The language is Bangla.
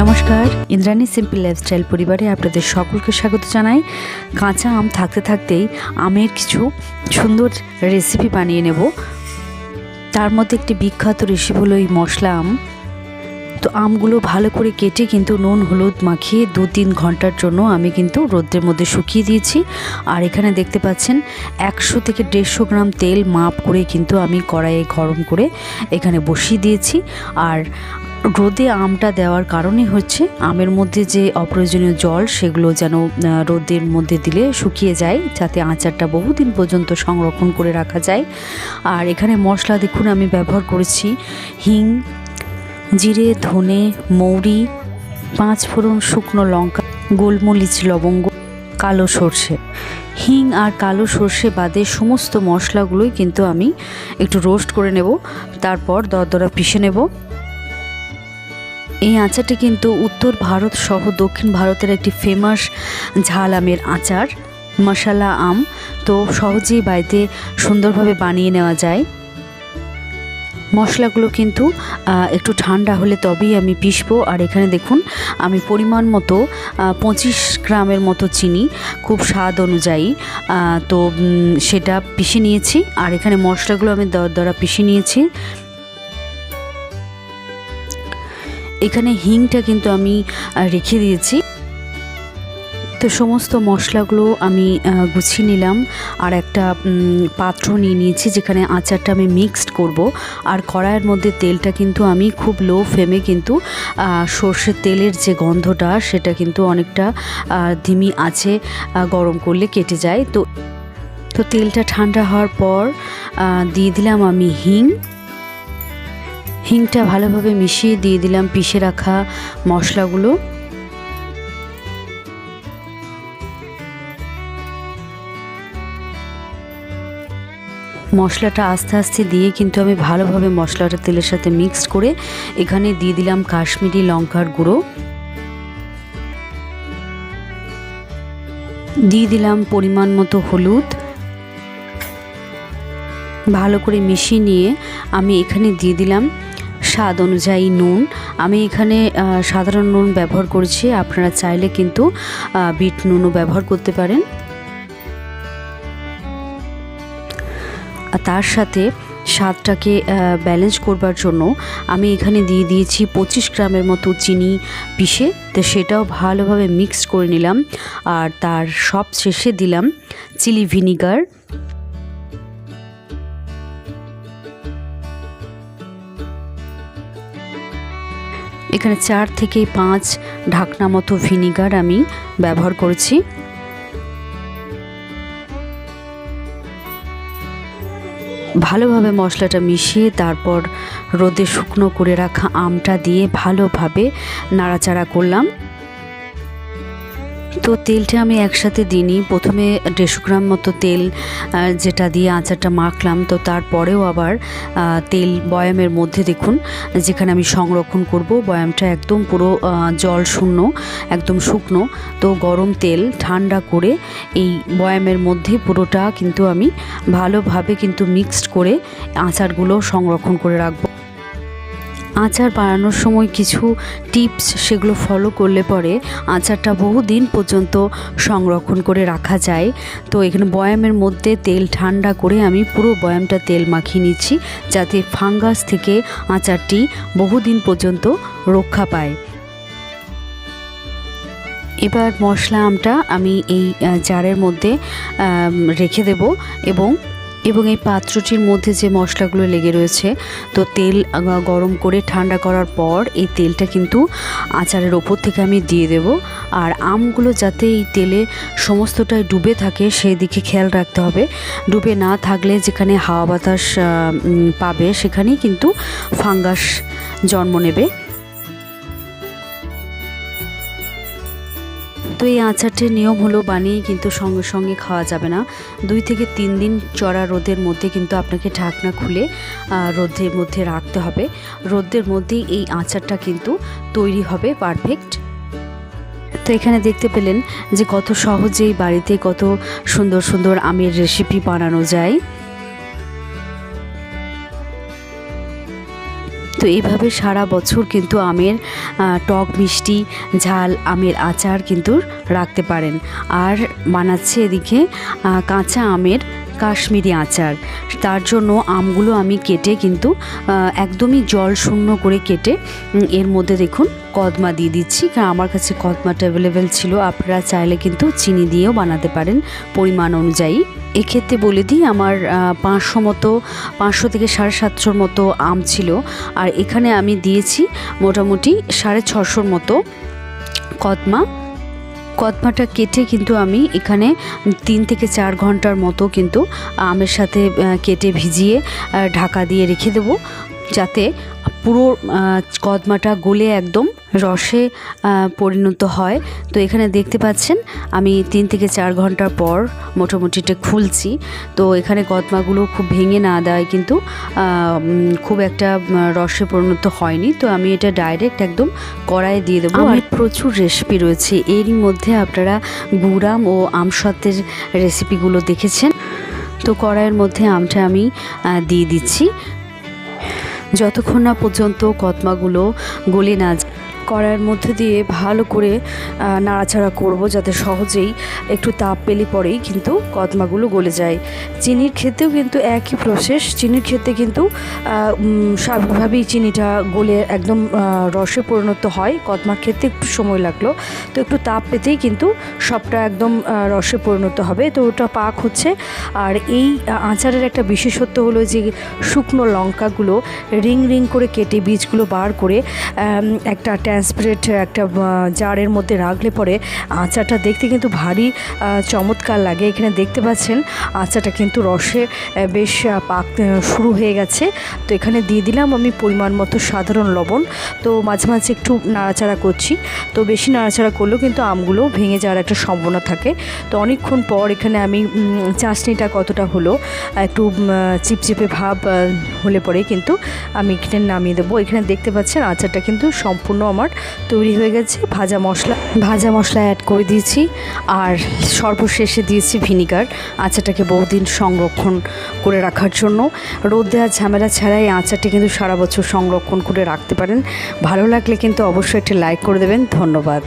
নমস্কার, ইন্দ্রাণী সিম্পল লাইফস্টাইল পরিবারে আপনাদের সকলকে স্বাগত জানাই। কাঁচা আম থাকতে থাকতেই আমের কিছু সুন্দর রেসিপি বানিয়ে নেব। তার মধ্যে একটি বিখ্যাত রেসিপি হলো এই মশলা আম। তো আমগুলো ভালো করে কেটে কিন্তু নুন, হলুদ মাখিয়ে দু তিন ঘণ্টার জন্য আমি কিন্তু রোদ্রের মধ্যে শুকিয়ে দিয়েছি। আর এখানে দেখতে পাচ্ছেন, একশো থেকে দেড়শো গ্রাম তেল মাপ করে কিন্তু আমি কড়াইয়ে গরম করে এখানে বসিয়ে দিয়েছি। আর রোদে আমটা দেওয়ার কারণে হচ্ছে আমের মধ্যে যে অপ্রয়োজনীয় জল সেগুলো যেন রোদের মধ্যে দিলে শুকিয়ে যায়, যাতে আচারটা বহুদিন পর্যন্ত সংরক্ষণ করে রাখা যায়। আর এখানে মশলা দেখুন, আমি ব্যবহার করেছি হিং, জিরে, ধনে, মৌরি, পাঁচ ফোড়ন শুকনো লঙ্কা, গোলমরিচ, লবঙ্গ, কালো সর্ষে। হিং আর কালো সর্ষে বাদে সমস্ত মশলাগুলোই কিন্তু আমি একটু রোস্ট করে নেব, তারপর দরদরা পিষে নেব। এই আচারটি কিন্তু উত্তর ভারত সহ দক্ষিণ ভারতের একটি ফেমাস ঝাল আমের আচার, মশালা আম। তো সহজেই বাড়িতে সুন্দরভাবে বানিয়ে নেওয়া যায়। মশলাগুলো কিন্তু একটু ঠান্ডা হলে তবেই আমি পিষবো। আর এখানে দেখুন, আমি পরিমাণ মতো পঁচিশ গ্রামের মতো চিনি, খুব স্বাদ অনুযায়ী। তো সেটা পিষে নিয়েছি। আর এখানে মশলাগুলো আমি দরদরা পিষে নিয়েছি। এখানে হিংটা কিন্তু আমি রেখে দিয়েছি। তো সমস্ত মশলাগুলো আমি গুছিয়ে নিলাম আর একটা পাত্র নিয়ে নিয়েছি যেখানে আচারটা আমি মিক্সড করব। আর কড়াইয়ের মধ্যে তেলটা কিন্তু আমি খুব লো ফ্লেমে কিন্তু সর্ষের তেলের যে গন্ধটা সেটা কিন্তু অনেকটা ধিমি আছে গরম করলে কেটে যায়। তো তো তেলটা ঠান্ডা হওয়ার পর দিয়ে দিলাম আমি হিং। হিংটা ভালোভাবে মিশিয়ে দিয়ে দিলাম, পিষে রাখা মশলাগুলো। মশলাটা আস্তে আস্তে দিয়ে কিন্তু আমি ভালোভাবে মশলাটা তেলের সাথে মিক্সড করে এখানে দিয়ে দিলাম কাশ্মীরি লঙ্কার গুঁড়ো। দিয়ে দিলাম পরিমাণ মতো হলুদ। ভালো করে মিশিয়ে নিয়ে আমি এখানে দিয়ে দিলাম স্বাদ অনুযায়ী নুন। আমি এখানে সাধারণ নুন ব্যবহার করেছি। আপনারা চাইলে কিন্তু বিট নুনও ব্যবহার করতে পারেন। তার সাথে স্বাদটাকে ব্যালেন্স করবার জন্য আমি এখানে দিয়ে দিয়েছি পঁচিশ গ্রামের মতো চিনি পিষে। তো সেটাও ভালোভাবে মিক্সড করে নিলাম। আর তার সব শেষে দিলাম চিলি ভিনিগার। এখানে চার থেকে পাঁচ ঢাকনা মতো ভিনিগার আমি ব্যবহার করেছি। ভালোভাবে মশলাটা মিশিয়ে তারপর রোদে শুকনো করে রাখা আমটা দিয়ে ভালোভাবে নাড়াচাড়া করলাম। তো তেলটা আমি একসাথে দিইনি। প্রথমে দেড়শো গ্রাম মতো তেল যেটা দিয়ে আচারটা মাখলাম। তো তারপরেও আবার তেল বয়ামের মধ্যে দেখুন, যেখানে আমি সংরক্ষণ করব। বয়ামটা একদম পুরো জল শূন্য, একদম শুকনো। তো গরম তেল ঠান্ডা করে এই বয়ামের মধ্যে পুরোটা কিন্তু আমি ভালোভাবে কিন্তু মিক্সড করে আচারগুলো সংরক্ষণ করে রাখব। আচার বানানোর সময় কিছু টিপস সেগুলো ফলো করলে পরে আচারটা বহুদিন পর্যন্ত সংরক্ষণ করে রাখা যায়। তো এখানে বয়ামের মধ্যে তেল ঠান্ডা করে আমি পুরো বয়ামটা তেল মাখিয়ে নিচ্ছি যাতে ফাঙ্গাস থেকে আচারটি বহুদিন পর্যন্ত রক্ষা পায়। এবার মশলা আমটা আমি এই জারের মধ্যে রেখে দেব এবং এবং এই পাত্রটির মধ্যে যে মশলাগুলো লেগে রয়েছে, তো তেল গরম করে ঠান্ডা করার পর এই তেলটা কিন্তু আচারের ওপর থেকে আমি দিয়ে দেব। আর আমগুলো যাতে এই তেলে সমস্তটাই ডুবে থাকে, সেই দিকে খেয়াল রাখতে হবে। ডুবে না থাকলে যেখানে হাওয়া বাতাস পাবে সেখানেই কিন্তু ফাঙ্গাস জন্ম নেবে। তো এই আচারটির নিয়ম হলো বানিয়ে কিন্তু সঙ্গে সঙ্গে খাওয়া যাবে না। দুই থেকে তিন দিন চড়া রোদের মধ্যে কিন্তু আপনাকে ঢাকনা খুলে রোদের মধ্যে রাখতে হবে। রোদের মধ্যেই এই আচারটা কিন্তু তৈরি হবে পারফেক্ট। তো এখানে দেখতে পেলেন যে কত সহজেই বাড়িতে কত সুন্দর সুন্দর আমের রেসিপি বানানো যায়। তো এইভাবে সারা বছর কিন্তু আমের টক, মিষ্টি, ঝাল, আমের আচার কিন্তু রাখতে পারেন। আর বানাচ্ছে এদিকে কাঁচা আমের কাশ্মীরি আচার। তার জন্য আমগুলো আমি কেটে কিন্তু একদমই জল শূন্য করে কেটে এর মধ্যে দেখুন কদমা দিয়ে দিচ্ছি। কারণ আমার কাছে কদমাটা অ্যাভেলেবেল ছিল, আপনারা চাইলে কিন্তু চিনি দিয়েও বানাতে পারেন। পরিমাণ অনুযায়ী এক্ষেত্রে বলে দিই, আমার পাঁচশো মতো, পাঁচশো থেকে সাড়ে সাতশোর মতো আম ছিল। আর এখানে আমি দিয়েছি মোটামুটি সাড়ে ছশোর মতো কদমা। কদমাটা কেটে কিন্তু আমি এখানে তিন থেকে চার ঘণ্টার মতো কিন্তু আমের সাথে কেটে ভিজিয়ে ঢাকা দিয়ে রেখে দেবো। যাতে পুরো কদমাটা গলে একদম রসে পরিণত হয়। তো এখানে দেখতে পাচ্ছেন আমি তিন থেকে চার ঘণ্টার পর মোটামুটি এটা খুলছি। তো এখানে কদমাগুলো খুব ভেঙে না দেয় কিন্তু খুব একটা রসে পরিণত হয়নি। তো আমি এটা ডাইরেক্ট একদম কড়াইয়ে দিয়ে দেবো। আর প্রচুর রেসিপি রয়েছে। এরই মধ্যে আপনারা গুড়াম ও আমসত্ত্বের রেসিপিগুলো দেখেছেন। তো কড়াইয়ের মধ্যে আমটা আমি দিয়ে দিচ্ছি। যতক্ষণ না পর্যন্ত কদমাগুলো গলে না যায়, কড়াইয়ের মধ্যে দিয়ে ভালো করে নাড়াচাড়া করব যাতে সহজেই একটু তাপ পেলে পরেই কিন্তু কদমাগুলো গলে যায়। চিনির ক্ষেত্রেও কিন্তু একই প্রসেস চিনির ক্ষেত্রে কিন্তু স্বাভাবিকভাবেই চিনিটা গলে একদম রসে পরিণত হয়। কদমার ক্ষেত্রে একটু সময় লাগল। তো একটু তাপ পেতেই কিন্তু সবটা একদম রসে পরিণত হবে। তো ওটা পাক হচ্ছে। আর এই আচারের একটা বিশেষত্ব হলো যে, শুকনো লঙ্কাগুলো রিং রিং করে কেটে বীজগুলো বার করে একটা ট্রান্সপারেন্ট একটা জারের মধ্যে রাখলে পরে আচারটা দেখতে কিন্তু ভারী চমৎকার লাগে। এখানে দেখতে পাচ্ছেন, আচারটা কিন্তু রসে বেশ পাক শুরু হয়ে গেছে। তো এখানে দিয়ে দিলাম আমি পরিমাণ মতো সাধারণ লবণ। তো মাঝে মাঝে একটু নাড়াচাড়া করছি। তো বেশি নাড়াচাড়া করলেও কিন্তু আমগুলো ভেঙে যাওয়ার একটা সম্ভাবনা থাকে। তো অনেকক্ষণ পর এখানে আমি চাশনিটা কতটা হলো, একটু চিপচিপে ভাব হলে পরে কিন্তু আমি এখানে নামিয়ে দেবো। এখানে দেখতে পাচ্ছেন, আচারটা কিন্তু সম্পূর্ণ আমার তৈরি হয়ে গেছে। ভাজা মশলা ভাজা মশলা অ্যাড করে দিয়েছি আর সর্বশেষে দিয়েছি ভিনিগার আচারটাকে বহুদিন সংরক্ষণ করে রাখার জন্য। রোদ দেওয়া ঝামেলা ছাড়াই আচারটি কিন্তু সারা বছর সংরক্ষণ করে রাখতে পারেন। ভালো লাগলে কিন্তু অবশ্যই একটি লাইক করে দেবেন। ধন্যবাদ।